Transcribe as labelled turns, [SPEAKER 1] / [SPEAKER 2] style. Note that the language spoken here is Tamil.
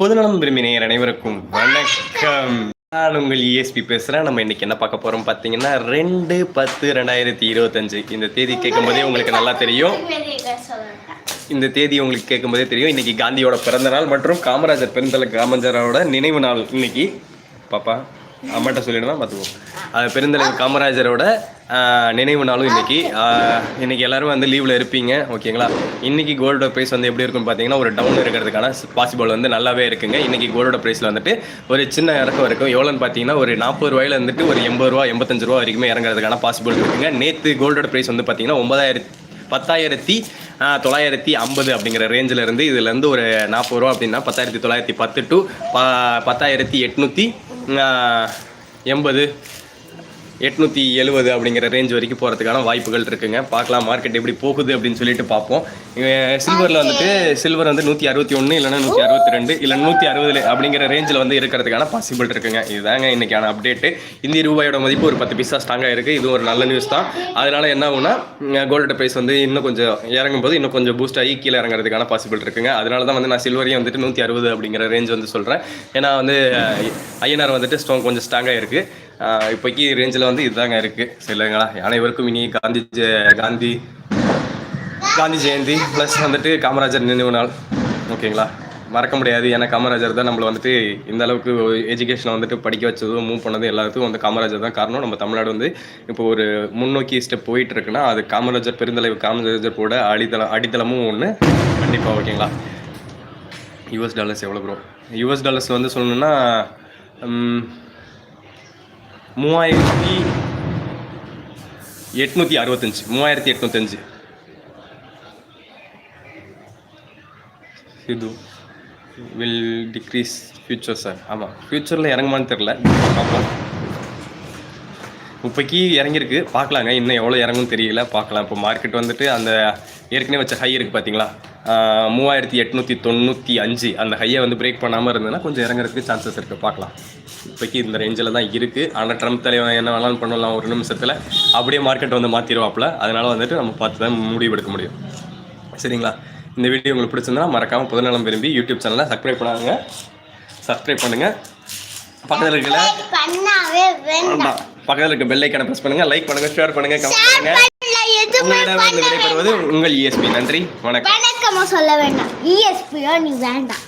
[SPEAKER 1] பொதுநலம் விரும்பி அனைவருக்கும் வணக்கம். நான் உங்கள் இஎஸ்பி பேசுகிறேன் நம்ம இன்னைக்கு என்ன பார்க்க போகிறோம் பார்த்தீங்கன்னா ரெண்டு பத்து ரெண்டாயிரத்தி இருபத்தஞ்சு. இந்த தேதி கேட்கும்போதே உங்களுக்கு நல்லா தெரியும். இந்த தேதி உங்களுக்கு கேட்கும்போதே தெரியும். இன்னைக்கு காந்தியோட பிறந்த நாள் மற்றும் காமராஜர் பெருந்தலை காமராஜரோட நினைவு நாள் இன்னைக்கு. பாப்பா அம்மாட்ட சொல்லிடுவேன் பார்த்துக்குவோம். அது பெருந்தலைவர் காமராஜரோட நினைவு நாளும் இன்னைக்கு. இன்னைக்கு எல்லாரும் வந்து லீவில் இருப்பீங்க ஓகேங்களா? இன்னைக்கு கோல்டோட ப்ரைஸ் வந்து எப்படி இருக்குன்னு பார்த்தீங்கன்னா ஒரு டவுன் இருக்கிறதுக்கான பாசிபிள் வந்து நல்லாவே இருக்குங்க. இன்னைக்கு கோல்டோட ப்ரைஸில் வந்துட்டு ஒரு சின்ன இறக்கம் இருக்கும். எவ்வளோன்னு பார்த்தீங்கன்னா ஒரு நாற்பது ரூபாயில இருந்துட்டு ஒரு எண்பது ரூபா எண்பத்தஞ்சு ரூபா வரைக்குமே இறங்குறதுக்கான பாசிபிள் இருக்குங்க. நேற்று கோல்டோட ப்ரைஸ் வந்து பார்த்தீங்கன்னா ஒன்பதாயிரத்தி பத்தாயிரத்தி தொள்ளாயிரத்தி ஐம்பது அப்படிங்கிற ரேஞ்சில் இருந்து இதுலேருந்து ஒரு நாற்பது ரூபா அப்படின்னா பத்தாயிரத்தி தொள்ளாயிரத்தி பத்து டு ப பத்தாயிரத்தி எட்நூற்றி எண்பது. எட்நூற்றி எழுபது அப்படிங்கிற ரேஞ்ச் வரைக்கும் போகிறதுக்கான வாய்ப்புகள் இருக்குங்க. பார்க்கலாம் மார்க்கெட் எப்படி போகுது அப்படின்னு சொல்லிட்டு பார்ப்போம். சில்வரில் வந்துட்டு சில்வர் வந்து நூற்றி அறுபத்தி ஒன்று இல்லைன்னா நூற்றி அறுபத்தி ரெண்டு இல்லை நூற்றி அறுபது அப்படிங்கிற ரேஞ்சில் வந்து இருக்கிறதுக்கான பாசிபிள் இருக்குங்க. இதுதாங்க இன்னைக்கான அப்டேட்டு இந்திய ரூபாயோட மதிப்பு ஒரு பத்து பைசா ஸ்ட்ராங்காக இருக்குது இது ஒரு நல்ல நியூஸ் தான். அதனால என்ன ஆகும்னா கோல்டு ப்ரைஸ் வந்து இன்னும் கொஞ்சம் இறங்கும் போது இன்னும் கொஞ்சம் பூஸ்ட் ஆகி கீழே இறங்குறதுக்கான பாசிபிள் இருக்குங்க. அதனால தான் வந்து நான் சில்வரையும் வந்துட்டு நூற்றி அறுபது அப்படிங்கிற ரேஞ்ச் வந்து சொல்கிறேன் ஏன்னா வந்து ஐஎன்ஆர் வந்துட்டு ஸ்ட்ராங் கொஞ்சம் ஸ்ட்ராங்காக இருக்குது இப்போக்கி ரேஞ்சில் வந்து இதுதாங்க இருக்குது சரிங்களா? அனைவருக்கும் இனி காந்தி காந்தி காந்தி ஜெயந்தி ப்ளஸ் வந்துட்டு காமராஜர் நினைவு நாள். ஓகேங்களா? மறக்க முடியாது. ஏன்னா காமராஜர் தான் நம்மளை வந்துட்டு இந்த அளவுக்கு எஜுகேஷனை வந்துட்டு படிக்க வச்சதும் மூவ் பண்ணது எல்லாத்துக்கும் வந்து காமராஜர் தான் காரணம். நம்ம தமிழ்நாடு வந்து இப்போ ஒரு முன்னோக்கி ஸ்டெப் போயிட்டு இருக்குன்னா அது காமராஜர் பெருந்தலைவர் காமராஜர் கூட அடித்தளம் அடித்தளமும் ஒன்று கண்டிப்பாக ஓகேங்களா? யூஎஸ் டாலர்ஸ் எவ்வளோ ப்ரோ யூஎஸ் டாலர்ஸ் வந்து சொல்லணுன்னா மூவாயிரத்தி எட்நூற்றி அறுபத்தஞ்சு மூவாயிரத்தி எட்நூத்தஞ்சு. இது வில் டிக்ரீஸ் ஃபியூச்சர் சார் ஆமாம் ஃப்யூச்சரில் இறங்குமான்னு தெரில பார்ப்போம். இப்போக்கி இறங்கியிருக்கு. பார்க்கலாங்க. இன்னும் எவ்வளோ இறங்கும்னு தெரியல. பார்க்கலாம். இப்போ மார்க்கெட் வந்துட்டு அந்த ஏற்கனவே வச்ச ஹை இருக்குது பார்த்தீங்களா? மூவாயிரத்தி எட்நூற்றி தொண்ணூற்றி அஞ்சு. அந்த ஹையை வந்து பிரேக் பண்ணாமல் இருந்ததுன்னா கொஞ்சம் இறங்குறதுக்கு சான்சஸ் இருக்குது பார்க்கலாம். இப்போக்கி இந்த ரேஞ்சில் தான் இருக்குது ஆனால் ட்ரம்ப் தலைவன் என்ன வேணாலும் பண்ணலாம் ஒரு நிமிஷத்தில். அப்படியே மார்க்கெட் வந்து மாற்றிடுவாப்புல அதனால வந்துட்டு நம்ம பார்த்து தான் முடிவு எடுக்க முடியும். சரிங்களா? இந்த வீடியோ உங்களுக்கு பிடிச்சிருந்தா மறக்காமல் புதுநலம் விரும்பி யூடியூப் சேனலை சப்ஸ்கிரைப் பண்ணாங்க சப்ஸ்கிரைப் பண்ணுங்கள் பக்கத்தில் இருக்கல பக்கத்தில் இருக்க பெல் ஐக்கானை ப்ரெஸ் பண்ணுங்க லைக் பண்ணுங்க ஷேர் பண்ணுங்க கமெண்ட் பண்ணுங்க. உங்களிடம் விடைபெறுவது உங்கள் இஎஸ்பி நன்றி வணக்கம்.
[SPEAKER 2] வணக்கமா சொல்ல வேண்டாம். இஎஸ்பியோ நீ வேண்டாம்.